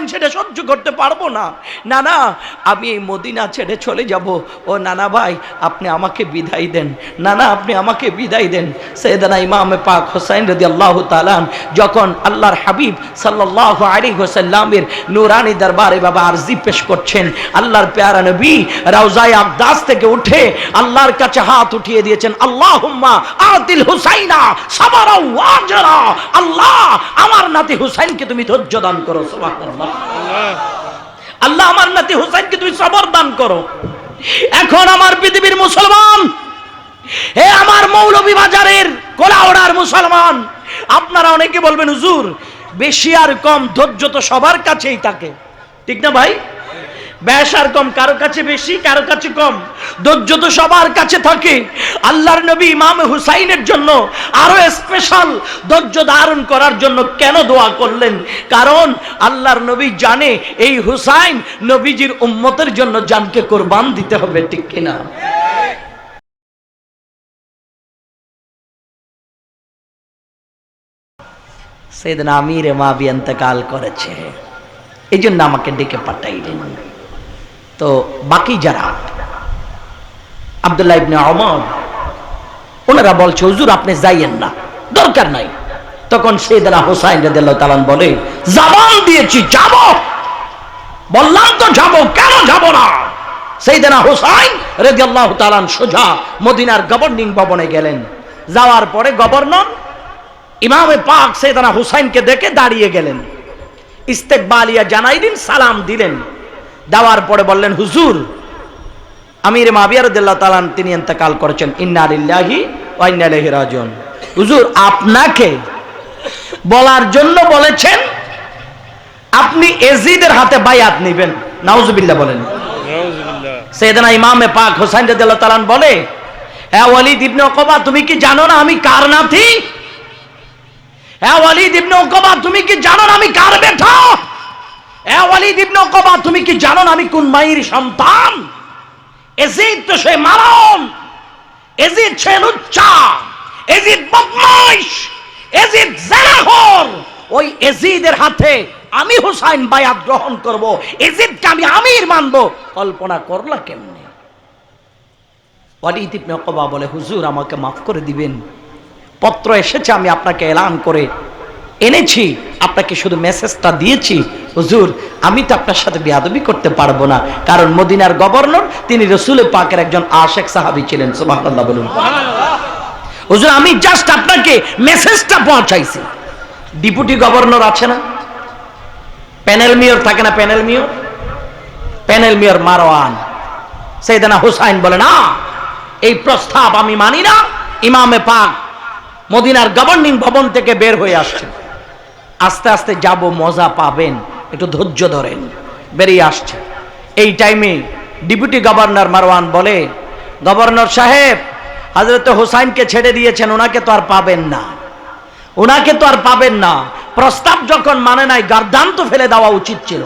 হুসাইন সেটা সহ্য করতে পারব না। না না আমি এই মদিনা ছেড়ে চলে যাব। ও নানা ভাই, আপনি আমাকে বিদায় দেন। না না আপনি আমাকে বিদায় দেন। সৈয়দানা ইমামে পাক হোসাইন রদি আল্লাহ তালান যখন আল্লাহর হাবিব সাল্লাহ আলী হোসাল্লামের নুরানি দরবারে বাবা আরজি পেশ করছেন, আল্লাহর পেয়ারা নবী রাউজাই আবদাস থেকে উঠে আল্লাহর কাছে হাত উঠিয়ে দিয়েছেন আল্লাহ হুম্মা আদিল হুসাইনা সাবারা আল্লাহ, আমার নাতি হুসাইনকে তুমি ধৈর্য দান করো, সুবহানাল্লাহ। আল্লাহ। আমার নাতি হুসাইনকে তুমি সবর দান করো। এখন আমার পৃথিবীর মুসলমান, হে আমার মৌলভী বাজারের কোলাওড়ার মুসলমান, আপনারা অনেকে বলবেন, হুজুর, বেশি আর কম ধৈর্য তো সবার কাছেই থাকে। ঠিক না ভাই? ব্যাস আর কম, কারও কাছে বেশি, কারও কাছে কম। ধৈর্য তো সবার কাছে থাকে। আল্লাহর নবী ইমাম হুসাইনের জন্য আরও স্পেশাল ধৈর্য ধারণ করার জন্য কেন দোয়া করলেন? কারণ আল্লাহর নবী জানে এই হুসাইন নবীজির উম্মতের জন্য জানকে কোরবান দিতে হবে, ঠিক কিনা? সেদিন আমির মাবি এতেকাল করেছে। এই জন্য আমাকে ডেকে পাঠাইলেন। তো বাকি যারা, আবদুল্লাহ ইবনে অমর ওনারা বলছে, হুজুর, আপনি যাইয়েন না, দরকার নাই। তখন সেদিনা হোসাইন রাদিয়াল্লাহু তাআলা বলে, জবান দিয়েছি, যাব। বললাম তো যাব, কেন যাব না? সেইদিনা হোসাইন রাদিয়াল্লাহু তাআলা সোজা মদিনার গভর্নিং ভবনে গেলেন। যাওয়ার পরে গভর্নর ইমামে পাক সেদানা হুসাইনকে দেখে দাঁড়িয়ে গেলেন। ইস্তেকবালিয়া জানাই দিন, সালাম দিলেন। দেওয়ার পরে বললেন হুজুর আমির মাবিয়ারদুল্লাহ তালান তিনি এতেকাল করেছেন। ইন্না আলিল্লাহি ওয়া ইন্না ইলাইহি রাজিউন। হুজুর আপনাকে বলার জন্য বলেছেন আপনি এজিদের হাতে বায়াত নেবেন। নাউজুবিল্লাহ বলেন। সেদিনা ইমামে পাক হোসাইন রাদিয়াল্লাহু তাআলা বলে হ্যাঁ ওয়ালিদ ইবনে ওকবা তুমি কি জানো না আমি কার নাতি? হ্যাঁ ওয়ালিদ ইবনে ওকবা তুমি কি জানো না আমি কার বেটা হ্যাঁ ওয়ালিদ ইবনে ওকবা তুমি কি জানো আমি কোন মায়ের সন্তান? এজিদ তো সে মারণ। এজিদ সে এজিদ বদমাইশ। এজিদ ওই এজিদের হাতে আমি হুসাইন বায়াত গ্রহণ করব। এজিদকে আমি আমির মানব। কল্পনা করলা কেমনে? ওয়ালিদ ইবনে বলে, হুজুর, আমাকে মাফ করে দিবেন। পত্র এসেছে, আমি আপনাকে এলান করে এনেছি, আপনাকে শুধু মেসেজটা দিয়েছি, হুজুর, আমি তো আপনার সাথে বিয়াদবি করতে পারব না। কারণ মদিনার গভর্নর, তিনি রসুল পাকের একজন আশেক সাহাবি ছিলেন, সুবহানাল্লাহ বলুন। হুজুর, আমি জাস্ট আপনাকে মেসেজটা পৌঁছাইছি। ডিপুটি গভর্নর আছে না? প্যানেল মেয়র থাকে না panel mayor panel mayor Marwan. সেইদানা Hussain বলে, না, এই প্রস্তাব আমি মানি না। ইমামে পাক মদিনার গভর্নিং ভবন থেকে বের হয়ে আসছে। আস্তে আস্তে যাব, মজা পাবেন। একটু ধৈর্য ধরেন। বেরিয়ে আসছে। এই টাইমে ডেপুটি গভর্নর মারওয়ান বলে গভর্নর সাহেব হজরত হোসাইনকে ছেড়ে দিয়েছেন ওনাকে তো আর পাবেন না। ওনাকে তো আর পাবেন না। প্রস্তাব যখন মানে নাই, গার্দান্ত ফেলে দেওয়া উচিত ছিল।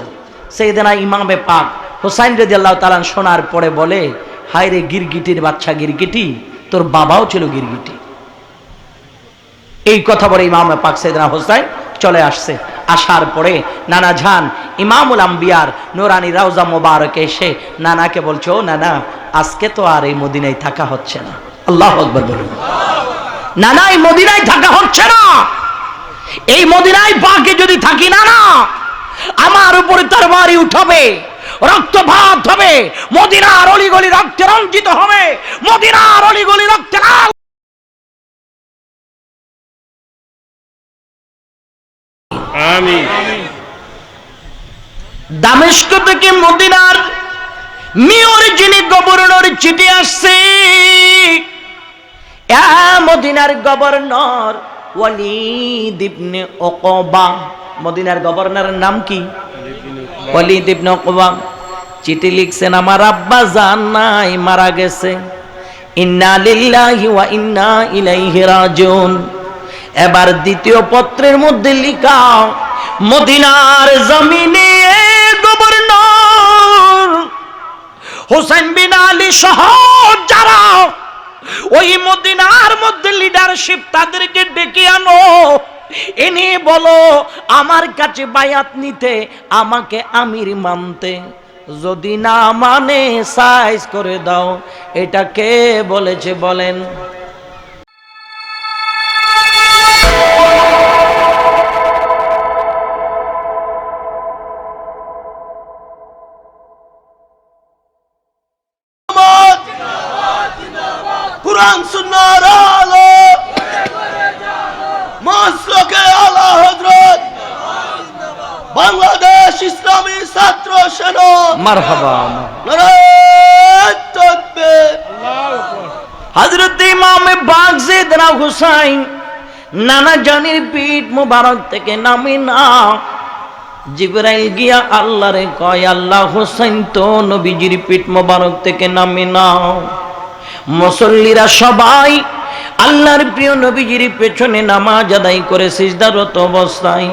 সেই দিন ইমামে পাক হোসাইন রেদি আল্লাহ তালান শোনার পরে বলে হায় রে গিরগিটির বাচ্চা গিরগিটি, তোর বাবাও ছিল গিরগিটি। এই কথা বলে ইমাম পাক সেদিনা হোসাইন চলে আসছে। আসার পরে নানা ঝান ইমামুল আম্বিয়ার নোরানি রাউজা মোবারকে এসে নানাকে বলছে, ও নানা, আজকে তো আর এই মদিনায় থাকা হচ্ছে না। আল্লাহ আকবর বলুন। নানা, এই মদিনায় থাকা হচ্ছে না। এই মদিনায় পাকে যদি থাকি না না আমার উপরে তার বাড়ি উঠাবে, রক্তপাত হবে, মদিনার অলিগলি রক্তে রঞ্জিত হবে, মদিনার অলিগলি রক্তে লাল দামেস্ক থেকে মদিনার মেয়র যিনি গভর্নর চিঠি আসছে মদিনার গভর্নর মদিনার নাম কি? চিঠি লিখছেন, আমার আব্বা জান নাই, মারা গেছে। ইন্না লিল্লাহি ওয়া ইন্না ইলাইহি রাজিউন। এবার দ্বিতীয় পত্রের মধ্যে লিখা মদিনার জমিনে গভর্নর হোসেন বিন আলী সহ যারা ওই মদিনার মধ্যে লিডারশিপ তাদেরকে ডেকে আনো। এনে বলো, আমার কাছে বায়াত নিতে, আমাকে আমির মানতে। যদি না মানে সাইজ করে দাও। এটা কে বলেছে বলেন? নারায়ণ তাকবীর হজরত হুসাইন নানা জানির পিঠ মুবারক থেকে নামে না। জিবরাইল গিয়া আল্লাহরে কয় আল্লাহ হুসাইন তো নবীজির পিঠ মুবারক থেকে নামে নাও। মুসল্লিরা সবাই আল্লাহর প্রিয় নবীজির পেছনে নামাজ আদায় করে সিজদারত অবস্থায়।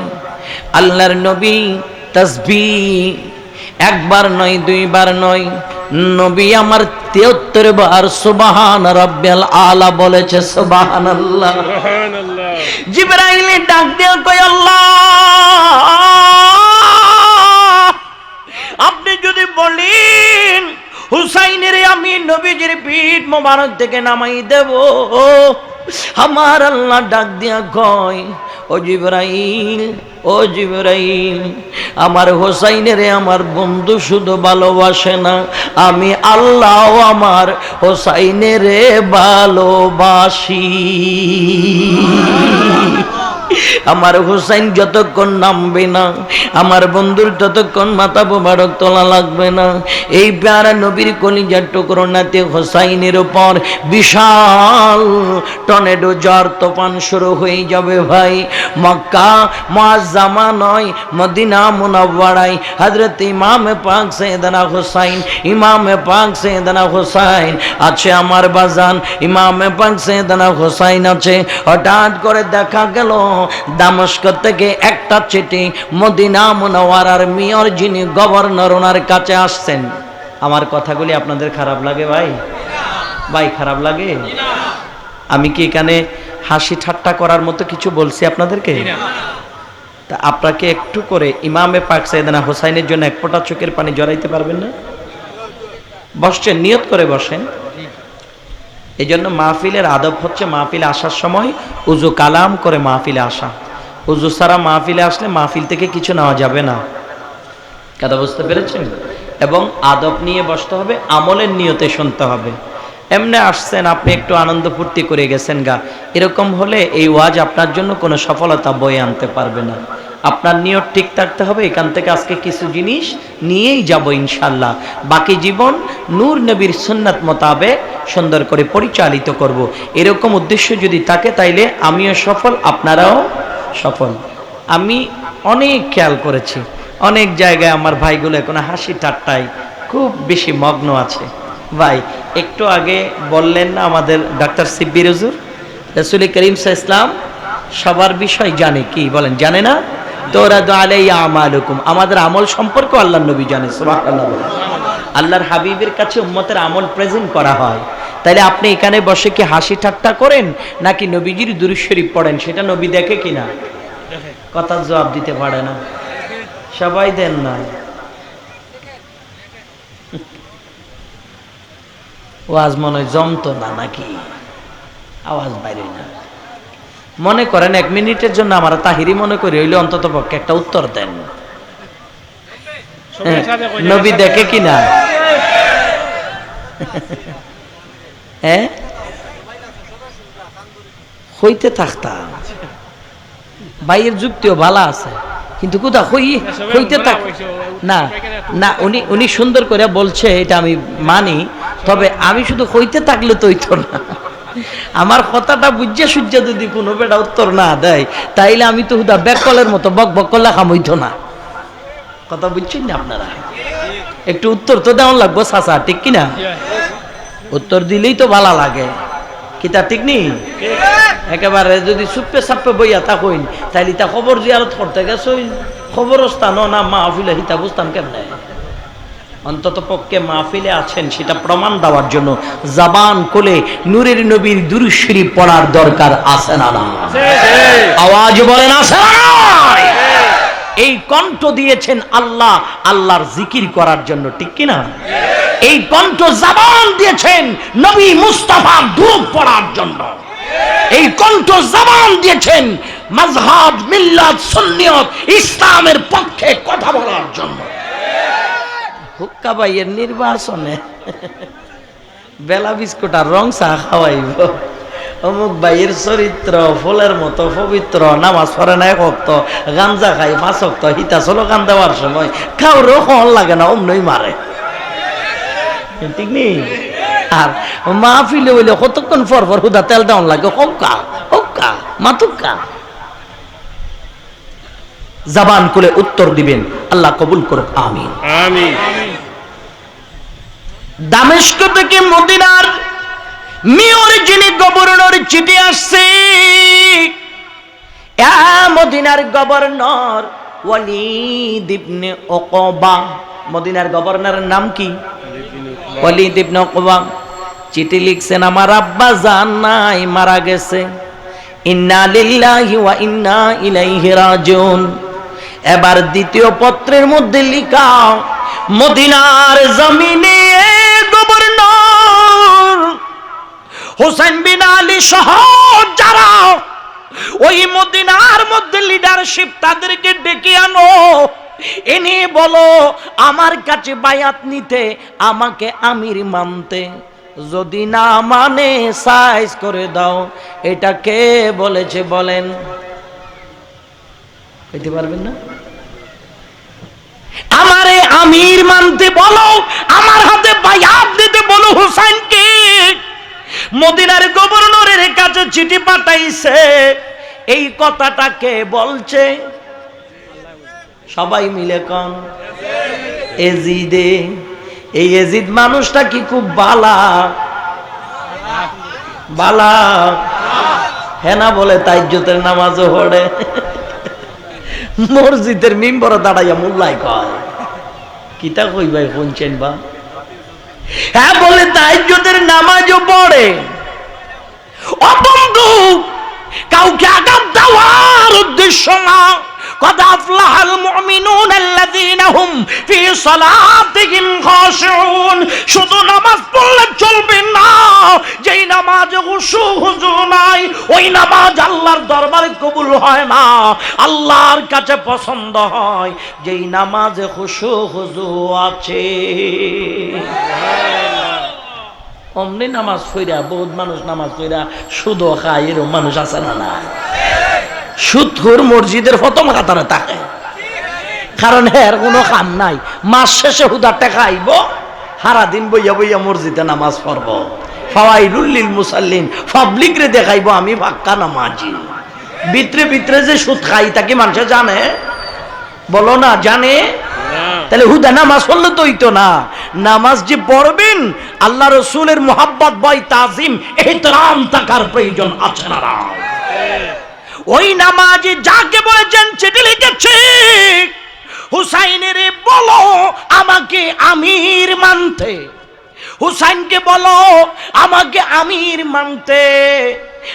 আল্লাহর নবী তসবি একবার নয় দুইবার নয়। নবী আমার তেহত্তর বার সুবাহান রব্বাল আলা বলেছে সুবাহান আল্লাহ ডাক দিয়ে কয় আল্লাহ! আপনি যদি বলেন হুসাইনের আমি নবীজির পিঠ মোবারক থেকে নামাই দেব। আমার আল্লাহ ডাক দিয়া কয় ও জিব্রাইল ও জিব্রাইল, আমার হোসাইনের আমার বন্ধু শুধু ভালোবাসে না, আমি আল্লাহ আমার হোসাইনের ভালোবাসি। আমার হুসাইন যতক্ষণ নামবে না, আমার বন্ধুর ততক্ষণ মাথা মোবারক তোলা লাগবে না। এই প্যারা নবীর কলিজার টুকরো নাতে হোসাইনের উপর বিশাল টর্নেডো জ্বর তোফান শুরু হয়ে যাবে ভাই। মক্কা মুআজ্জামা নয়, মদিনা মুনাওয়ারাই হযরত ইমাম পাক সৈয়দনা হুসাইন, ইমাম পাক সৈয়দনা হুসাইন আছে আমার বাজান, ইমাম পাক সেদানা হুসাইন আছে। হঠাৎ করে দেখা গেল দামস্ক থেকে একটা চিঠি মদিনা মুনাওয়ারার মেয়র যিনি গভর্নর, ওনার কাছে আসছেন। আমার কথাগুলি আপনাদের খারাপ লাগে ভাই? ভাই, খারাপ লাগে? আমি কি এখানে হাসি ঠাট্টা করার মতো কিছু বলছি আপনাদেরকে? তা আপনাকে একটু করে ইমামে পাক সাইদানা হোসাইনের জন্য এক ফোঁটা চোখের পানি জড়াইতে পারবেন না? বসছেন, নিয়ত করে বসেন। এই জন্য মাহফিলের আদব হচ্ছে মাহফিলে আসার সময় উজু কালাম করে মাহফিলে আসা। উজু সারা মাহফিলে আসলে মাহফিল থেকে কিছু নেওয়া যাবে না। কথা বুঝতে পেরেছেন? এবং আদব নিয়ে বসতে হবে, আমলের নিয়তে শুনতে হবে। এমনি আসছেন, আপনি একটু আনন্দ ফুর্তি করে গেছেন গা। এরকম হলে এই ওয়াজ আপনার জন্য কোনো সফলতা বয়ে আনতে পারবে না। আপনার নিয়ত ঠিক থাকতে হবে, এখান থেকে আজকে কিছু জিনিস নিয়েই যাব ইনশাল্লাহ বাকি জীবন নূর নবীর সুন্নাত মোতাবেক সুন্দর করে পরিচালিত করব। এরকম উদ্দেশ্য যদি থাকে, তাইলে আমিও সফল, আপনারাও সফল। আমি অনেক খেয়াল করেছি, অনেক জায়গায় আমার ভাইগুলো এখন হাসি ঠাট্টায় খুব বেশি মগ্ন আছে। ভাই, একটু আগে বললেন না আমাদের ডাক্তার সিব্বির হুজুর? রসুল করিম সাহা ইসলাম সবার বিষয় জানে কি? বলেন, জানে না? আমাদের আমল সম্পর্কে আল্লাহ নবী জানে আল্লাহর হাবিবের কাছে উম্মতের আমল প্রেজেন্ট করা হয়। তাইলে আপনি এখানে বসে কি হাসি ঠাট্টা করেন, নাকি নবীজির দুরুশরীফ পড়েন? সেটা নবী দেখে কিনা? কথার জবাব দিতে পারে না। সবাই দেন না। ওয়াজ মনে হয় জমতো না নাকি? আওয়াজ বাইরে না। মনে করেন এক মিনিটের জন্য আমার তাহিরি মনে করি হইলে অন্তত পক্ষে একটা উত্তর দেন। কই নবী দেখে কিনা? হ্যাঁ? হইতে থাকতাম। ভাইয়ের যুক্তিও ভালো আছে কিন্তু কোথা হই হইতে থাক না না উনি উনি সুন্দর করে বলছে এটা আমি মানি তবে আমি শুধু হইতে থাকলে তো হইতো না। আমার কথাটা বুঝে সূর্য যদি কোনো বেটা উত্তর না দেয়, তাইলে আমি তো হুদা ব্যাকলের মতো বক বক করলে খাম হইতো না। কথা বুঝছেন না আপনারা? একটু উত্তর তো দেওয়ান লাগবো, চাচা, ঠিক কিনা উত্তর দিলেই তো ভালো লাগে। কিতা ঠিক নেই একেবারে যদি সুপ্পে সাপ্পে বইয়া থাকুন তাইলে তা খবর জিয়ারত করতে খবর স্থান না মা আফিলে হিতা বুঝতাম কেমনে? অন্তত পক্ষে মাহফিলে আছেন, সেটা প্রমাণ দেওয়ার জন্য জাবান কোলে নূরের নবীর দুরুশ্বরী পড়ার দরকার আছে না না আওয়াজ বলেন আছে? এই কণ্ঠ দিয়েছেন আল্লাহ, আল্লাহর জিকির করার জন্য, ঠিক কিনা? এই কণ্ঠ জাবান দিয়েছেন নবী মুস্তাফার দুরূপ পড়ার জন্য। এই কণ্ঠ জাবান দিয়েছেন মাজহাব মিল্লাত, সুন্নিয়ত, ইসলামের পক্ষে কথা বলার জন্য। হুক্কা ভাইয়ের নির্বাচনে বেলা বিস্কুট আর রং চা খাওয়াইব। অমুক ভাইয়ের চরিত্র, ফুলের মতো পবিত্র, নামাজ পড়ে না ভক্ত গাঞ্জা খাই পাঁচ ভক্ত হিতা চলো গান দেওয়ার সময় কাউরও হল লাগে না অমনই মারে। ঠিক নেই আর মা ফিলে হইলে কতক্ষণ পর পর হুদা তেল দেওয়ান লাগে? হক্কা হক্কা, মাতুক্কা। জাবান খুলে উত্তর দিবেন, আল্লাহ কবুল করুক, আমিন। আমিন। দামেস্ক থেকে মদিনার মেয়র যিনি গভর্নর, চিঠি আসছে। মদিনার গভর্নর মদিনার নাম কি? চিঠি লিখছেন, আমার আব্বা জান নাই, মারা গেছে। ইন্না ইন্না এবার দ্বিতীয় পত্রের মধ্যে লিখা, মদিনার জমিনে হোসেন বিন আলী সহ যারা ওই মদিনার মধ্যে লিডারশিপ তাদেরকে ডেকে আনো। এনে বলো, আমার কাছে বায়াত নিতে আমাকে আমির মানতে। যদি না মানে সাইজ করে দাও। এটা কে বলেছে বলেন। পারবেন না? আমারে আমির মানতে বলো, আমার হাতে বায়াত দিতে বলো হুসাইনকে। মদিনার গভর্নরের কাছে চিঠি পাঠাইছে, এই কথাটাকে বলছে, সবাই মিলে কন, এজিদে, এই এজিদ মানুষটা কি খুব বালা? বালা। হেনা বলে তাইজ্জতের নামাজও পড়ে। মসজিদের মিম্বর দাঁড়াইয়া মোল্লাই কয়, কিতা কই ভাই শুনছেন বা? হ্যাঁ বলে তাইজ্জতের নামাজও পড়ে। অবন্ধু কাউকে আঘাত দেওয়ার উদ্দেশ্য না। قد أفلح المؤمنون الذين هم في صلاتهم خاشعون শুধু নামাজ পড়লে চলবে না যেই নামাজে হুশু হুজু নাই ওই নামাজ আল্লাহর দরবারে কবুল হয় না আল্লাহর কাছে পছন্দ হয় যেই নামাজে হুশু হুজু আছে অমনি নামাজ পড়া বহুত মানুষ নামাজ পড়া শুধু খায় এরকম মানুষ আছে না না সুদখোর মসজিদের প্রথম কাতারে থাকে। কারণ এর কোনো কাম নাই। মাস শেষে হুদারটা খাইব সারা দিন বইয়া বইয়া মসজিদে নামাজ পড়ব। ফাওয়াইলুল্লিল মুসাল্লিন পাবলিক রে দেখাইব আমি ফাক্কা নামাজি। ভিতরে ভিতরে যে সুদ খাই তাকে মানুষে জানে? বলো না, জানে? তাহলে হুদা নামাজ পড়লে তো হইতো না। নামাজ যে পড়বেন, আল্লাহ রসুলের মোহাব্বত বই তাজিম, এহতরাম থাকার প্রয়োজন আছে না না? ওই নামাজে যাকে বলেছেন চিঠি লিখেছে। হুসাইনের বলো আমাকে আমির মানতে। হুসাইনকে বলো আমাকে আমির মানতে।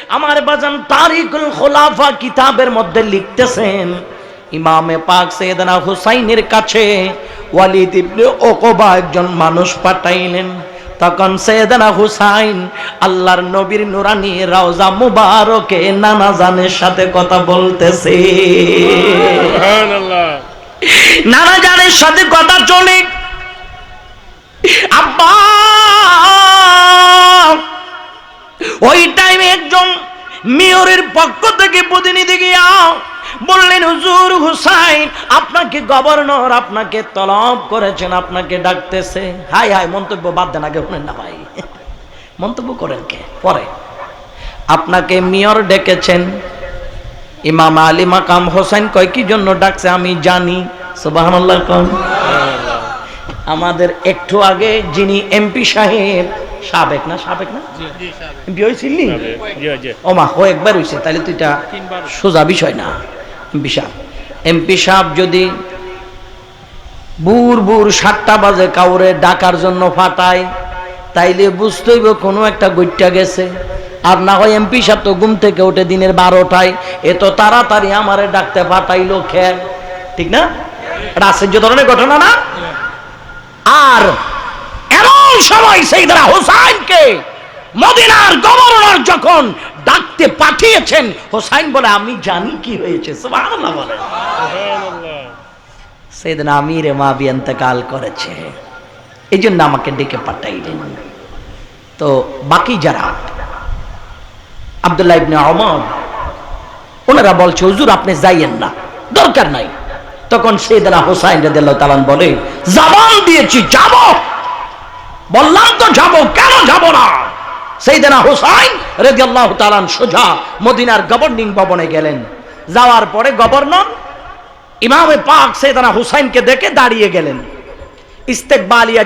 আমার বাজান তারিকুল খোলাফা কিতাবের মধ্যে লিখতেছেন, ইমামে পাক সৈয়দনা হুসাইনের কাছে ওয়ালিদ ইবনে ওকবা একজন মানুষ পাঠাইলেন। তখন সৈয়দনা হুসাইন আল্লাহর নবীর নুরানি রাউজা মুবারকে নানা জানের সাথে কথা বলতেছে। নানা জানের সাথে কথা চলে। আব্বা! ওই টাইমে একজন মেয়রের পক্ষ থেকে প্রতিনিধি গিয়া বললেন হুজুর হুসাইন আপনাকে গভর্নর আপনাকে তলব করেছেন আপনাকে ডাকতেছে। হাই হাই মন্তব্য বাদ দেন আগে শুনেন না ভাই। মন্তব্য করেন কে? পরে। আপনাকে মেয়র ডেকেছেন। ইমাম আলী মাকাম হোসেন কয় কি জন্য ডাকছে আমি জানি। সুবহানাল্লাহ কোন। আমাদের একটু আগে যিনি এমপি সাহেব সাবেক না সাবেক না? এমপি হয়েছিলি? জি ও একবার হয়েছে তাহলে তুইটা সোজা বিষয় না। এমপি সাহেব এমপি সাহেব যদি বুর বুর সাতটা বাজে কাউরে ডাকার জন্য ফাটায়, তাইলে বুঝতেইব কোনো একটা গৈটা গেছে। আর না হয় এমপি সাহেব তো ঘুম থেকে ওঠে দিনের বারোটায়, এ তো তাড়াতাড়ি আমারে ডাকতে পাঠাইলো খেল ঠিক না? এটা আশ্চর্য ধরনের ঘটনা না? আর এমন সময় সেইদারা হোসাইনকে মদিনার গভর্নর যখন ডাকতে পাঠিয়েছেন হোসাইন বলে আমি জানি কি হয়েছে। বলে। সেদিন আমিরে মা বিয়ন্তকাল করেছে। এই জন্য আমাকে ডেকে পাঠাইলেন। তো বাকি যারা আবদুল্লাহ ইবনে অমর ওনারা বলছে হুজুর আপনি যাইয়েন না দরকার নাই। তখন সেদিনা হোসাইন তালান বলে জবান দিয়েছি যাব। বললাম তো যাব কেন যাব না? সেইদিনা হোসাইন রেদিয়াল্লাহ তালান সোজা মদিনার গভর্নিং ভবনে গেলেন। যাওয়ার পরে গভর্নর ইমামে পাক সেদানা হুসাইনকে দেখে দাঁড়িয়ে গেলেন।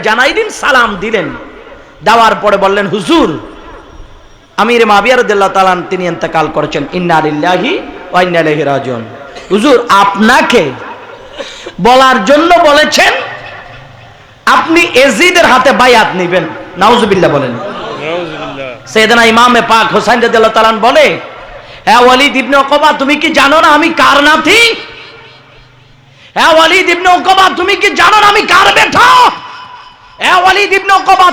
জানাই দিন, সালাম দিলেন। দেওয়ার পরে বললেন, হুজুর, আমির মাবিয়ারদুল্লাহ তালান তিনি ইন্তেকাল করেছেন। ইন্নারিল্লাহি ওয়াইনালাহি রাজন হুজুর, আপনাকে বলার জন্য বলেছেন, আপনি এজিদের হাতে বায়াত নেবেন। নাউজুবিল্লাহ বলেন। সেদিনা ইমামে পাক রাদিয়াল্লাহু তাআলা বলে তুমি কি জানো না আমি কার উকবা তুমি কি জানো না আমি কার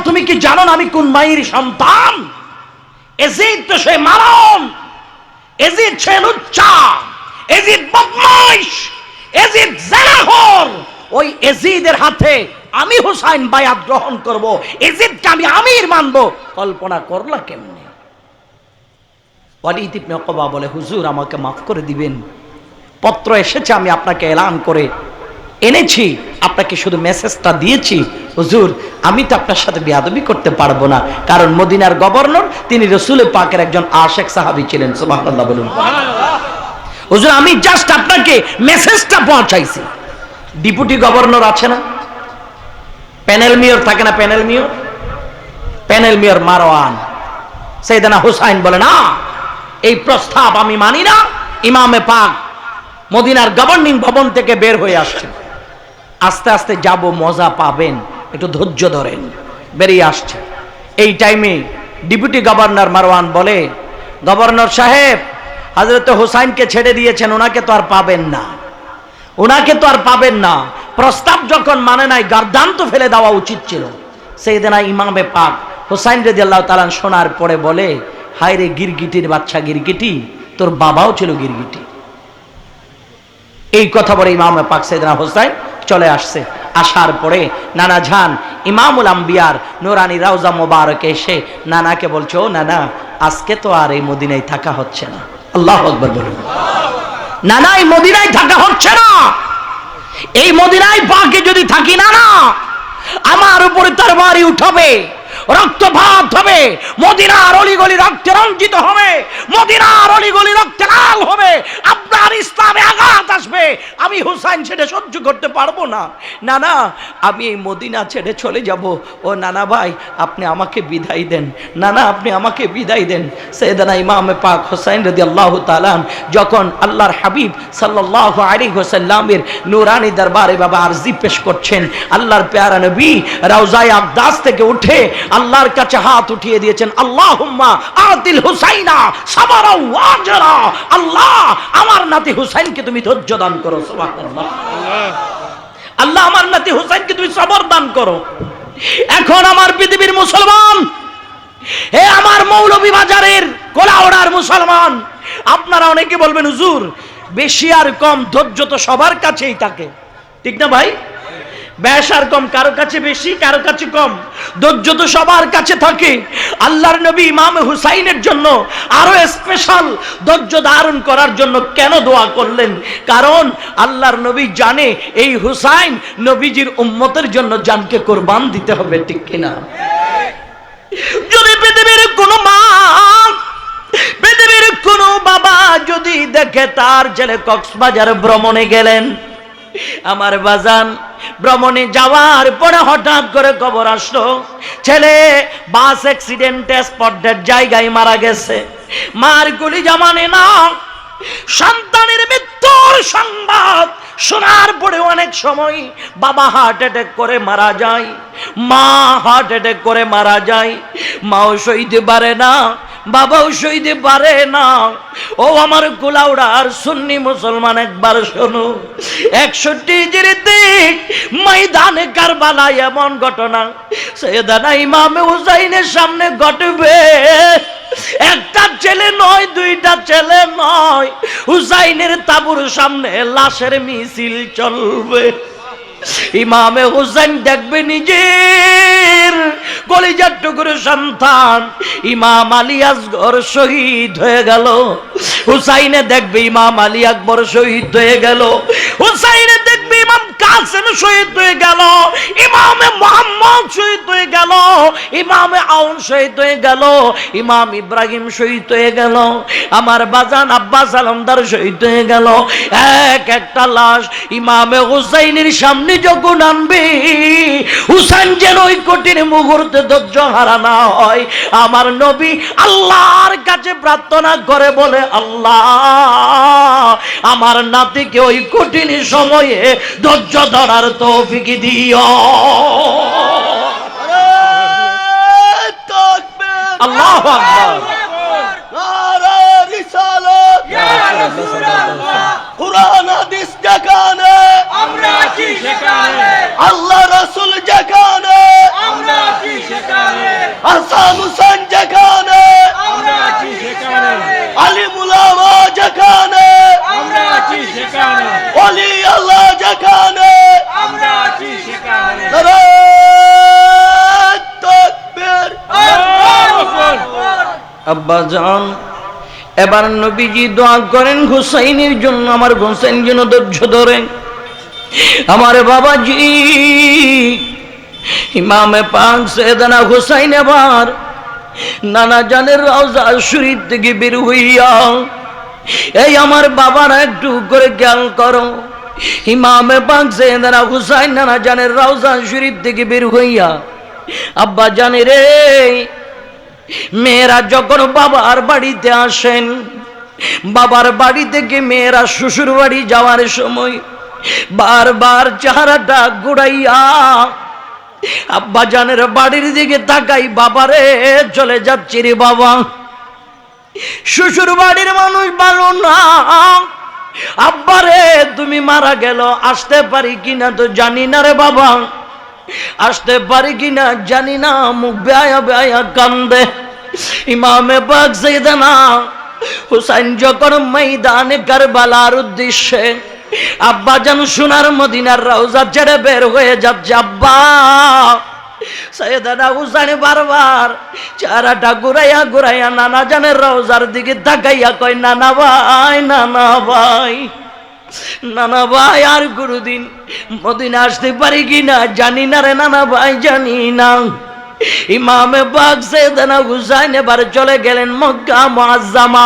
তুমি কি জানো না আমি কোন মায়ের সন্তান? এজিদ তো সে মারণ, এজিদ সে এজিদ বদমাইশ, এজিদ ওই এজিদের হাতে আমি হুসাইন বায়াত গ্রহণ করব এজিদকে আমি আমির মানব। কল্পনা করলা কেমনে? ওয়ালিদ ইবনে উকবা বলে, হুজুর, আমাকে মাফ করে দিবেন। পত্র এসেছে, আমি আপনাকে এলান করে এনেছি। আপনাকে শুধু মেসেজটা দিয়েছি। হুজুর, আমি তো আপনার সাথে বিয়াদবি করতে পারব না। কারণ মদিনার গভর্নর, তিনি রসুল পাকের একজন আশেক সাহাবি ছিলেন। সুবহানাল্লাহ বলুন। হুজুর, আমি জাস্ট আপনাকে মেসেজটা পৌঁছাইছি। ডিপুটি গভর্নর আছে না? প্যানেল মেয়র থাকে না panel mayor? Panel mayor Marwan. সেইদানা Hussain বলে, না, এই প্রস্তাব আমি মানি না। ইমামে পাক মদিনার গভর্নিং ভবন থেকে বের হয়ে আসছে আস্তে আস্তে যাব, মজা পাবেন। একটু ধৈর্য ধরেন। বেরিয়ে আসছে এই টাইমে ডেপুটি গভর্নর মারওয়ান বলে, গভর্নর সাহেব হাজরত হুসাইনকে ছেড়ে দিয়েছেন ওনাকে তো আর পাবেন না। ওনাকে তো আর পাবেন না। প্রস্তাব যখন মানে নাই গার্দান তো ফেলে দেওয়া উচিত ছিল। সেই দিনা ইমামে পাক হোসাইন রেদি আল্লাহ তালান শোনার পরে বলে, হায় রে গিরগিটির বাচ্চা গিরগিটি, তোর বাবাও ছিল গিরগিটি। এই কথা বলে ইমামে পাক সেদিনা হোসাইন চলে আসছে। আসার পরে নানা ঝান ইমামুল আম্বিয়ার নুরানি রাউজা মোবারক এসে নানাকে বলছে নানা, আজকে তো আর এই মদিনায় থাকা হচ্ছে না। আল্লাহ আকবর বলুন নানা, এই মদিনায় থাকা হচ্ছে না। এই মদিনায় পাকে যদি থাকি না না আমার উপরে তার বাড়ি উঠবে। রক্তপাত হবে, মদিনার অলিগলি রক্তে রঞ্জিত হবে, মদিনার অলিগলি রক্তে লাল হবে, আপনার ইসলামে আঘাত আসবে। আমি হুসাইন ছেড়ে সহ্য করতে পারব না। না না আমি এই মদিনা ছেড়ে চলে যাব। ও নানা ভাই, আপনি আমাকে বিদায় দেন। না না আপনি আমাকে বিদায় দেন। সৈয়দানা ইমামে পাক হোসাইন রদি আল্লাহ তালান যখন আল্লাহর হাবিব সাল্লাহ আলী হোসাল্লামের নুরানি দরবারে বাবা আরজি পেশ করছেন, আল্লাহর পেয়ারা নবী রাউজাই আবদাস থেকে উঠে আল্লাহর কাছে হাত উঠিয়ে দিয়েছেন আল্লাহ আতিল হুসাইনা সাবারা ওয়াজরা আল্লাহ, আমার নাতি হুসাইনকে তুমি ধৈর্য দান করো, সুবহানাল্লাহ। আল্লাহ, আমার নাতি হুসাইনকে তুমি সবর দান করো। এখন আমার পৃথিবীর মুসলমান, হে আমার মৌলভী বাজারের কোলাওড়ার মুসলমান, আপনারা অনেকে বলবেন, হুজুর, বেশি আর কম ধৈর্য তো সবার কাছেই থাকে। ঠিক না ভাই? ব্যাস আর কম, কারও কাছে বেশি, কারও কাছে কম। ধৈর্য তো সবার কাছে থাকে। আল্লাহর নবী ইমাম হুসাইনের জন্য আরও স্পেশাল ধৈর্য ধারণ করার জন্য কেন দোয়া করলেন? কারণ আল্লাহর নবী জানে এই হুসাইন নবীজির উম্মতের জন্য জানকে কোরবান দিতে হবে, ঠিক কিনা? যদি পৃথিবীর কোন মা, পৃথিবীর কোন বাবা যদি দেখে তার ছেলে কক্সবাজার ভ্রমণে গেলেন, আমার বাজান ভ্রমণে যাওয়ার পরে হঠাৎ করে খবর আসলো, ছেলে, বাস অ্যাক্সিডেন্টে স্পটের জায়গায় মারা গেছে। মার গুলি জামানে না। সন্তানের মৃত্যুর সংবাদ শোনার পরে অনেক সময় বাবা হার্ট অ্যাটাক করে মারা যায়, মা হার্ট অ্যাটাক করে মারা যায়। মাও সইতে পারে না। বাবাও সইতে পারে না। ও আমার কুলাউড়া আর সুন্নি মুসলমান একবার শোনো। একষট্টি জিরিতে ময়দানে কারবালায় এমন ঘটনা সৈয়দানা ইমামে হুসাইনের সামনে ঘটবে। একটা ছেলে নয়, দুইটা ছেলে নয়, হুসাইনের তাবুর সামনে লাশের মিছিল চলবে। ইমামে হুসাইন দেখবে নিজের কলিজার টুকুর সন্তান। ইমাম আলী আসগর শহীদ হয়ে গেল। হুসাইনে দেখবে ইমাম আলী আকবর শহীদ হয়ে গেল। হুসাইনে দেখবে কাসেম শহীদ হয়ে গেল, ইমামে মোহাম্মদ শহীদ হয়ে গেল, ইমামে আউন শহীদ হয়ে গেল, ইমাম ইব্রাহিম শহীদ হয়ে গেল, আমার বাজান আব্বাস আলমদার শহীদ হয়ে গেল। এক একটা লাশ ইমামে হুসাইনের সামনে যখন আনবে, হুসাইন যেন ওই কঠিন মুহূর্তে ধৈর্য হারা না হয়। আমার নবী আল্লাহর কাছে প্রার্থনা করে বলে, আল্লাহ, আমার নাতিকে ওই কঠিন সময়ে ধৈর্য ধরার তৌফিক দিও। আল্লাহু আল্লাহ রাসূল যেখানে। আমরা আছি সেখানে হাসান হুসেন যেখানে আমরা আছি সেখানে আলী মুলামা যেখানে আমরা আছি সেখানে অলি আল্লাহ যেখানে আমরা আছি সেখানে নারায় তাকবীর আল্লাহু আকবার আব্বা জান এবার নবীজি দোয়া করেন, হুসাইনের জন্য আমার হুসাইন যেন ধৈর্য ধরেন আমার বাবাজি, ইমামে পাক সেদানা হুসাইন এবার নানা জানের রওজা শরীর থেকে বের হইয়া, এই আমার বাবার একটু করে খেয়াল করো। ইমামে পাক সেদানা হুসাইন নানা জানের রওজা শরীফ থেকে বের হইয়া আব্বা জানে রে মেয়েরা যখন বাবার বাড়িতে আসেন, বাবার বাড়ি থেকে মেয়েরা শ্বশুর বাড়ি যাওয়ার সময় বারবার চেহারাটা ঘুরাইয়া আব্বা জানের বাড়ির দিকে তাকাই, বাবারে, চলে যাচ্ছি রে বাবা। শ্বশুর বাড়ির মানুষ ভালো না। আব্বারে, তুমি মারা গেল, আসতে পারি কিনা তো জানি না রে বাবা। আসতে পারি কিনা জানি না, মুখ বেয়া বেয়া কান্দে। ইমামে পাক সেইদানা হুসাইন যখন ময়দানে কারবালার উদ্দেশ্যে আব্বা যেন সোনার মদিনার রওজা ছেড়ে বের হয়ে যাচ্ছে, আব্বা! সৈয়দানা হুসাইন বারবার চারাটা ঘুরাইয়া ঘুরাইয়া নানা জানের রওজার দিকে তাকাইয়া কয়, নানা ভাই নানা ভাই। নানা ভাই আর গুরুদিন মদিনা আসতে পারি কিনা জানি না রে নানা ভাই, জানি না। ইমামে বাগ সেদানা হুসাইন এবার চলে গেলেন মক্কা মুআজ্জামা।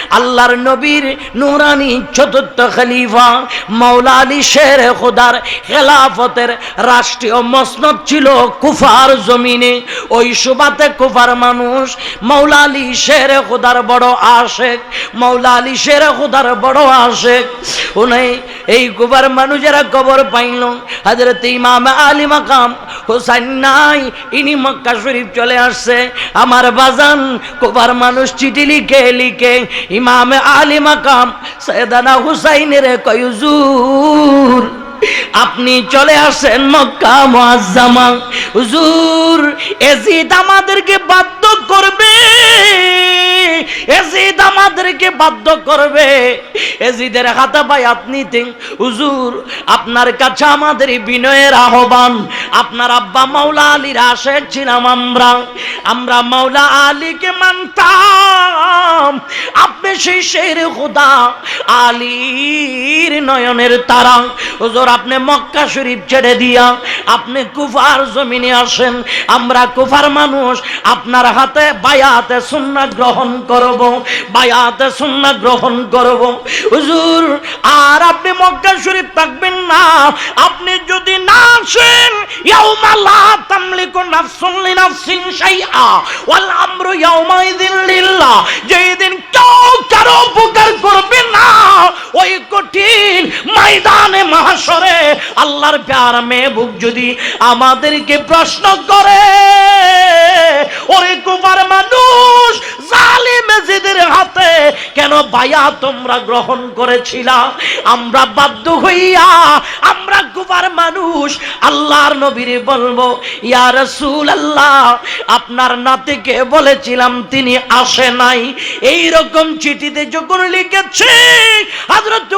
আল্লাহর নবীর নুরানি চতুর্থ খলিফা মাওলা আলী শের খোদার খেলাফতের রাষ্ট্রীয় মসনদ ছিল কুফার জমিনে। ওই সুবাতে কুফার মানুষ মাওলা আলী শের খোদার বড় আশেক মাওলা আলী শের খোদার বড় আশেক। উনি এই কুফার মানুষেরা কবর পাইল। হাজরত ইমাম আলী মাকাম হোসাইন নাই, ইনি মক্কা শরীফ চলে আসছে। আমার বাজান কুফার মানুষ চিঠি লিখে লিখে ইমাম আলী মাকাম সৈদানা হুসাইনের কয়ুজুর আপনি চলে আসেন মক্কা মুআজ্জামা। হুজুর এজিদ আমাদেরকে বাধ্য করবে। এজিদ আমাদেরকে বাধ্য করবে। এজিদের হাতে পাই আপনি হুজুর, আপনার কাছে আমাদের বিনয়ের আহ্বান। আপনার আব্বা মাওলা আলীর আশেক ছিলাম আমরা। আমরা মাওলা আলীকে মানতাম। আপনি সেই শের খুদা আলীর নয়নের তারা। হুজুর, আপনি মক্কা শরীফ ছেড়ে দিয়া আপনি কুফার জমিনে আসেন। আমরা কুফার মানুষ, আপনার হাতে বায়াতে সুন্নাত গ্রহণ করব, বায়াতে গ্রহণ করব। হুজুর, আর আপনি মক্কা শরীফ থাকবেন না। আপনি যদি না আসেন, ইয়াউমা তামলিকু নাফসুন লিনাফসিন শাইআ, ওয়াল আমরু লিল্লাহ। যেদিন কেউ কারও উপকার করবে না, ওই কঠিন ময়দানে মাহশরে, আল্লাহর প্যার মেহবুব যদি আমাদেরকে প্রশ্ন করে, ওরে কুমার মানুষ হাতে কেন বায়া তোমরা গ্রহণ করেছিলা? আমরা বাধ্য হইয়া, আমরা মানুষ, আল্লাহর নবীরে বলব রাসূল আল্লাহ আপনার নাতিকে বলেছিলাম, তিনি আসে নাই। এই রকম চিঠিতে যখন লিখেছে, হযরত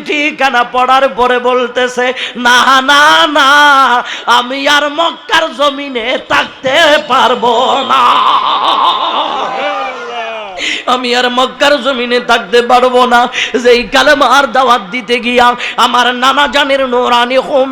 চিঠি কানা পড়ার পরে বলতেছে, না না না, আমি আর মক্কার জমিনে থাকতে পারব না। আমি আর মক্কার জমিনে থাকতে পারব না। যেই কালেমার দাওয়াত দিতে গিয়া আমার নানা জানের নোরানি হোম